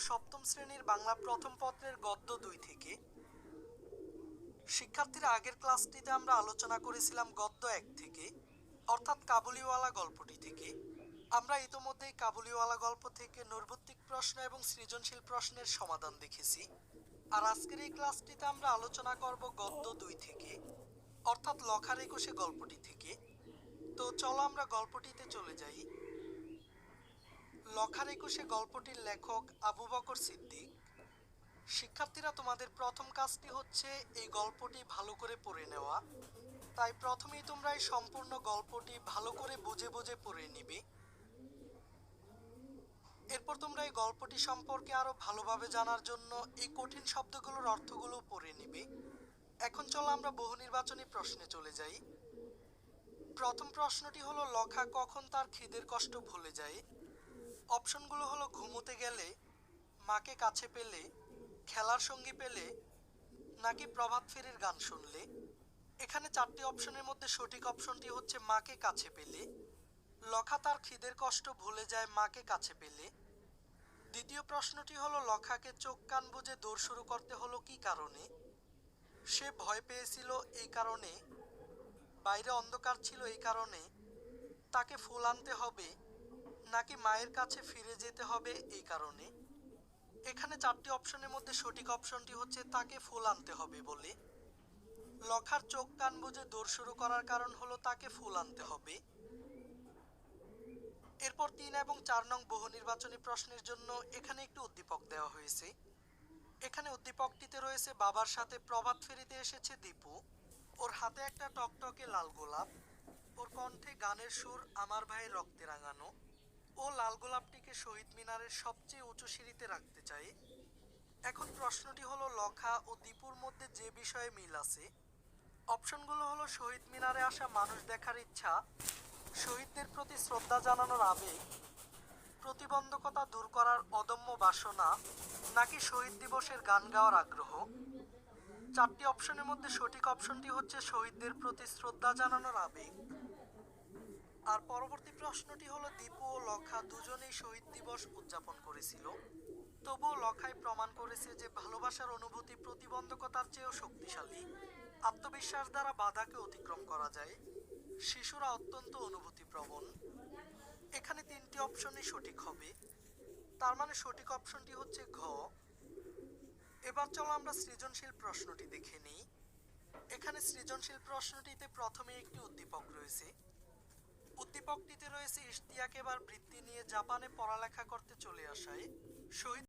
সপ্তম শ্রেণির বাংলা প্রথম পত্রের গদ্য দুই থেকে। শিক্ষার্থীরা আগের ক্লাসটিতে আমরা আলোচনা করেছিলাম গদ্য এক থেকে, অর্থাৎ কাবুলিওয়ালা গল্পটি থেকে। আমরা ইতোমধ্যেই কাবুলিওয়ালা গল্প থেকে নৈর্বত্তিক প্রশ্ন এবং সৃজনশীল প্রশ্নের সমাধান দেখেছি। আর আজকের এই ক্লাসটিতে আমরা আলোচনা করব গদ্য দুই থেকে, অর্থাৎ লখার একুশে গল্পটি থেকে। তো চলো আমরা গল্পটিতে চলে যাই। লখার একুশে গল্পটির লেখক আবু বকর সিদ্দিক। শিক্ষার্থীরা, তোমাদের প্রথম কাজটি হচ্ছে এই গল্পটি ভালো করে পড়ে নেওয়া। তাই প্রথমেই তোমরা এই সম্পূর্ণ গল্পটি ভালো করে বুঝে বুঝে পড়ে নিবে। এরপর তোমরা এই গল্পটি সম্পর্কে আরও ভালোভাবে জানার জন্য এই কঠিন শব্দগুলোর অর্থগুলো পড়ে নিবে। এখন চলো আমরা বহু নির্বাচনী প্রশ্নে চলে যাই। প্রথম প্রশ্নটি হলো, লখা কখন তার খিদের কষ্ট ভুলে যায়? অপশনগুলো হলো ঘুমোতে গেলে, মাকে কাছে পেলে, খেলার সঙ্গী পেলে, নাকি প্রভাত ফেরির গান শুনলে। এখানে চারটি অপশনের মধ্যে সঠিক অপশনটি হচ্ছে মাকে কাছে পেলে, লখা তার খিদের কষ্ট ভুলে যায় মাকে কাছে পেলে। দ্বিতীয় প্রশ্নটি হলো লখাকে চোখ কান বুঝে দৌড় শুরু করতে হলো কি কারণে? সে ভয় পেয়েছিল এই কারণে, বাইরে অন্ধকার ছিল এই কারণে, তাকে ফুল আনতে হবে নাকি মায়ের কাছে ফিরে যেতে হবে এই কারণে? এখানে চারটি অপশনের মধ্যে সঠিক অপশনটি হচ্ছে তাকে ফুল আনতে হবে বলে। লখার চোখ কান বুঝে দৌড় শুরু করার কারণ হলো তাকে ফুল আনতে হবে। এরপর তিন এবং চার নং বহু নির্বাচনী প্রশ্নের জন্য এখানে একটি উদ্দীপক দেওয়া হয়েছে। এখানে উদ্দীপকটিতে রয়েছে, বাবার সাথে প্রভাত ফেরিতে এসেছে দীপু। ওর হাতে একটা টকটকে লাল গোলাপ। ওর কণ্ঠে গানের সুর, আমার ভাইয়ের রক্তে রাঙানো। ও লাল গোলাপটিকে শহীদ মিনারের সবচেয়ে উঁচু সিঁড়িতে রাখতে চাই এখন প্রশ্নটি হলো, লখা ও দীপুর মধ্যে যে বিষয়ে মিল আছে? অপশনগুলো হলো, শহীদ মিনারে আসা মানুষ দেখার ইচ্ছা, শহীদদের প্রতি শ্রদ্ধা জানানোর আবেগ, প্রতিবন্ধকতা দূর করার অদম্য বাসনা, নাকি শহীদ দিবসের গান গাওয়ার আগ্রহ? চারটি অপশনের মধ্যে সঠিক অপশনটি হচ্ছে, শহীদদের প্রতি শ্রদ্ধা জানানোর আবেগ। আর পরবর্তী প্রশ্নটি হলো, দীপু ও লখা দুজনেই শহীদ দিবস উদযাপন করেছিল। তবুও লখাই প্রমাণ করেছে যে ভালোবাসার অনুভূতি প্রতিবন্ধকতার চেয়েও শক্তিশালী। আত্মবিশ্বাস দ্বারা বাধাকে অতিক্রম করা যায়। শিশুরা অত্যন্ত অনুভূতি প্রবণ এখানে তিনটি অপশনই সঠিক হবে। তার মানে সঠিক অপশনটি হচ্ছে ঘ। এবার চলো আমরা সৃজনশীল প্রশ্নটি দেখে নিই। এখানে সৃজনশীল প্রশ্নটিতে প্রথমে একটি উদ্দীপক রয়েছে। উদ্দীপকটিতে রয়েছে ইশতিয়াক। এবার বৃত্তি নিয়ে জাপানে পড়ালেখা করতে চলে আসায় শহীদ